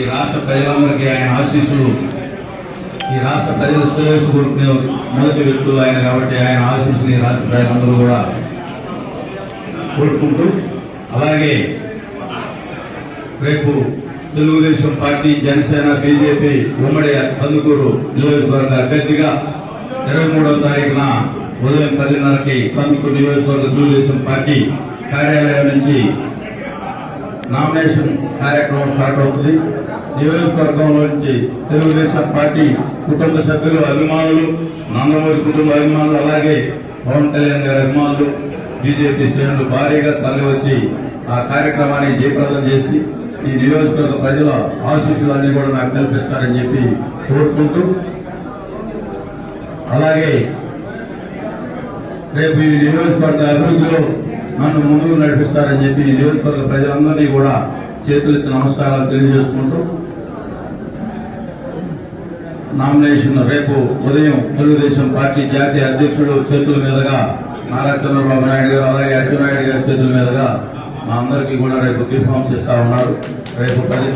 ఈ రాష్ట్ర ప్రజలందరికీ ఆయన ఆశీస్సులు ఈ రాష్ట్ర ప్రజల శ్రేయస్సు కోరుకునే మొదటి వ్యక్తులు ఆయన కాబట్టి ఆయన ఆశీస్సులు ఈ రాష్ట్ర ప్రజలందరూ కూడా కోరుకుంటూ అలాగే రేపు తెలుగుదేశం పార్టీ జనసేన బీజేపీ ఉమ్మడి కందుకూరు నియోజకవర్గ అభ్యర్థిగా ఇరవై మూడవ తారీఖున ఉదయం పదిన్నరకి కందుకూరు నియోజకవర్గ తెలుగుదేశం పార్టీ కార్యాలయం నుంచి నామినేషన్ కార్యక్రమం స్టార్ట్ అవుతుంది. నియోజకవర్గంలో నుంచి తెలుగుదేశం పార్టీ కుటుంబ సభ్యులు అభిమానులు నందమూరి కుటుంబ అభిమానులు అలాగే పవన్ కళ్యాణ్ గారి అభిమానులు బీజేపీ శ్రేణులు భారీగా తరలివచ్చి ఆ కార్యక్రమాన్ని జయప్రదం చేసి ఈ నియోజకవర్గ ప్రజల ఆశీస్సులన్నీ కూడా నాకు కల్పిస్తారని చెప్పి కోరుకుంటూ అలాగే రేపు ఈ నియోజకవర్గ అభివృద్ధిలో నన్ను ముందుకు నడిపిస్తారని చెప్పి ఈ నియోజకవర్గ ప్రజలందరినీ కూడా చేతులెత్తి నమస్కారాలు తెలియజేసుకుంటూ నామినేషన్ రేపు ఉదయం తెలుగుదేశం పార్టీ జాతీయ అధ్యక్షుడు చేతుల మీదుగా నారా చంద్రబాబు నాయుడు గారు అలాగే అచ్చెన్నాయుడు గారి చేతుల మీదుగా మా అందరికీ కూడా రేపు గిఫ్ట్ ఇస్తా ఉన్నారు. రేపు పది